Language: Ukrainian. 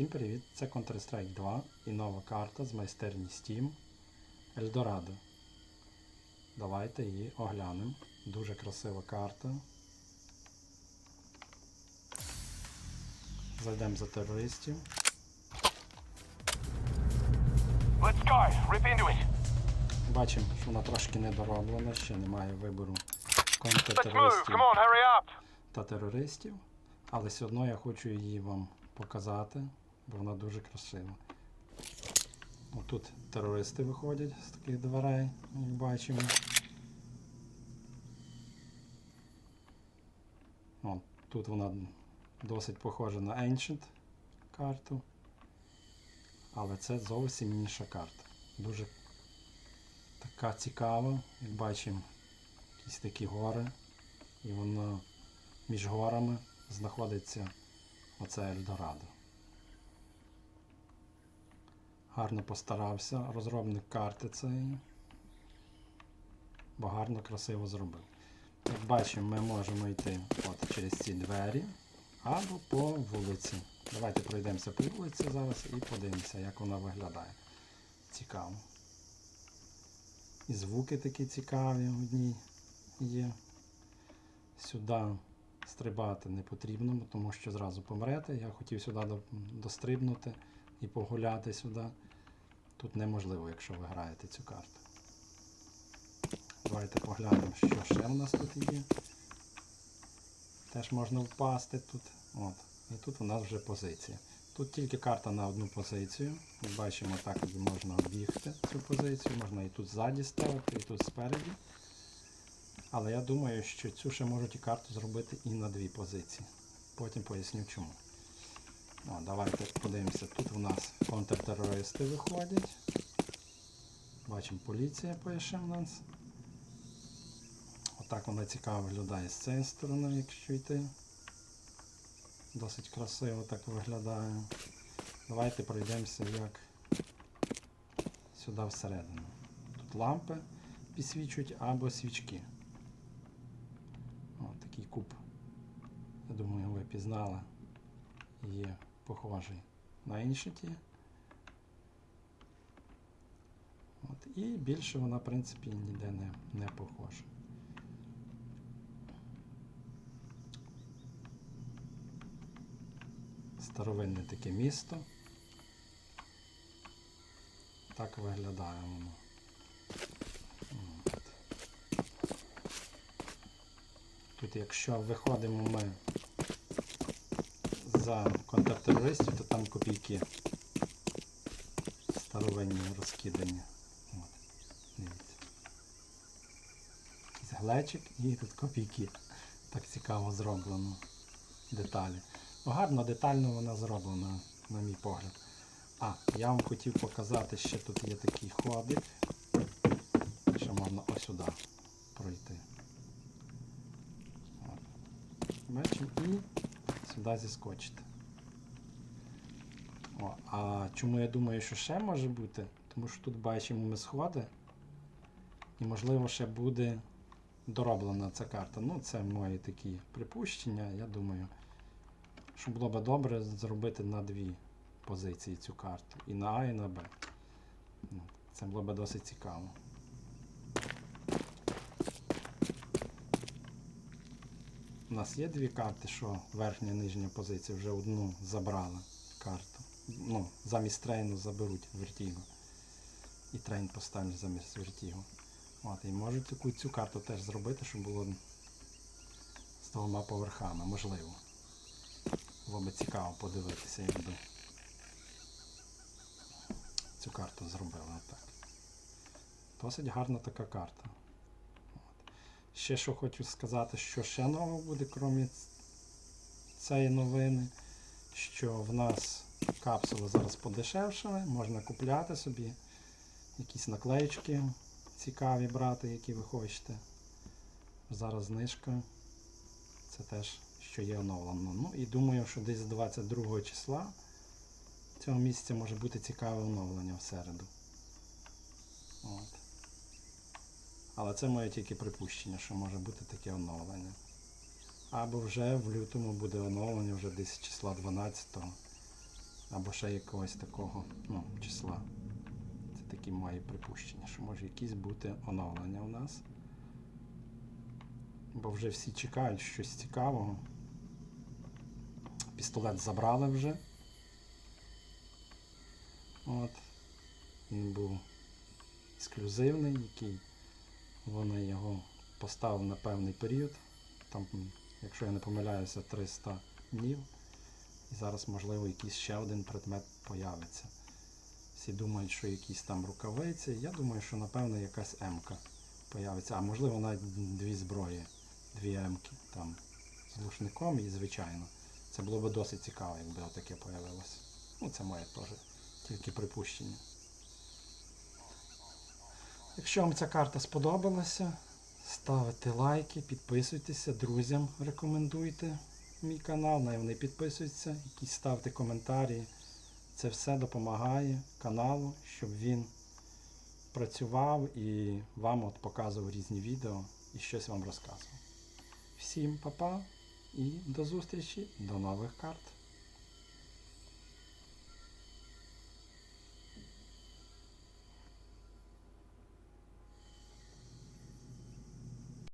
Всім привіт! Це Counter-Strike 2 і нова карта з майстерні Steam Eldorado. Давайте її оглянемо. Дуже красива карта. Зайдемо за терористів. Let's go. Rip into it. Бачимо, що вона трошки недороблена, ще немає вибору контртерористів та терористів. Але все одно я хочу її вам показати, бо вона дуже красива. Отут терористи виходять з таких дверей, як бачимо. О, тут вона досить похожа на Ancient карту. Але це зовсім інша карта. Дуже така цікава, як бачимо, якісь такі гори. І воно між горами знаходиться оце Ельдорадо. Гарно постарався розробник карти цієї. Бо гарно красиво зробив. Як бачимо, ми можемо йти от через ці двері або по вулиці. Давайте пройдемося по вулиці зараз і подивимося, як вона виглядає. Цікаво. І звуки такі цікаві одні є. Сюди стрибати не потрібно, тому що зразу помрете. Я хотів сюди дострибнути і погуляти сюди. Тут неможливо, якщо ви граєте цю карту. Давайте поглянемо, що ще в нас тут є. Теж можна впасти тут. От. І тут у нас вже позиція. Тут тільки карта на одну позицію. Ми бачимо, так можна обігти цю позицію, можна і тут ззаді ставити, і тут спереді. Але я думаю, що цю ще можуть і карту зробити і на дві позиції. Потім поясню чому. О, давайте подивимося. Тут у нас контртерористи виходять. Бачимо, поліція пише в нас. Отак вона цікаво виглядає з цієї сторони, якщо йти. Досить красиво так виглядає. Давайте пройдемося як сюди всередину. Тут лампи підсвічують або свічки. О, такий куб. Я думаю, ви пізнали. Є похожий на ті. От, і більше вона, в принципі, ніде не, не похожа. Старовинне таке місто. Так виглядає воно. Тут, якщо виходимо ми за контртерористів, то там копійки старовинні розкидані. От. Дивіться. Глечик і тут копійки. Так цікаво зроблено. Деталі. Ну, гарно, детально вона зроблена, на мій погляд. А, я вам хотів показати, ще тут є такий ходик. Що можна ось сюди пройти. Бачимо і сюди зіскочити. О, а чому я думаю, що ще може бути? Тому що тут бачимо ми сходи. І можливо ще буде дороблена ця карта. Ну, це мої такі припущення, я думаю що було би добре зробити на дві позиції цю карту. І на А, і на Б. Ну, Це було б досить цікаво. У нас є дві карти, що верхня і нижня позиція вже одну забрали карту. Ну, замість трейну заберуть вертігу. І трейн поставлять замість вертігу. От, і можуть таку цю карту теж зробити, щоб було з двома поверхами, можливо. Було би цікаво подивитися, якби цю карту зробили отак. Досить гарна така карта. Ще що хочу сказати, що ще нового буде, крім цієї новини, що в нас капсули зараз подешевшили, можна купляти собі якісь наклеючки цікаві брати, які ви хочете. Зараз знижка. Це теж що є оновлено. Ну і думаю, що десь 22 числа цього місяця може бути цікаве оновлення в середу. От. Але це моє тільки припущення, що може бути таке оновлення. Або вже в лютому буде оновлення вже десь числа 12-го. Або ще якогось такого ну, числа. Це такі мої припущення, що може якісь бути оновлення у нас. Бо вже всі чекають щось цікавого. Пістолет забрали вже. От. Він був ексклюзивний, який вони його поставили на певний період. Там, якщо я не помиляюся, 300 днів. І зараз, можливо, якийсь ще один предмет появиться. Всі думають, що якісь там рукавиці. Я думаю, що напевно якась М-ка появиться. А можливо навіть дві зброї, дві М-ки там з глушником і звичайно. Це було б досить цікаво, якби отаке появилося. Ну, це моє теж тільки припущення. Якщо вам ця карта сподобалася, ставте лайки, підписуйтеся, друзям рекомендуйте мій канал, на вони підписуються, якісь ставте коментарі. Це все допомагає каналу, щоб він працював і вам от показував різні відео і щось вам розказував. Всім па-па і до зустрічі, до нових карт.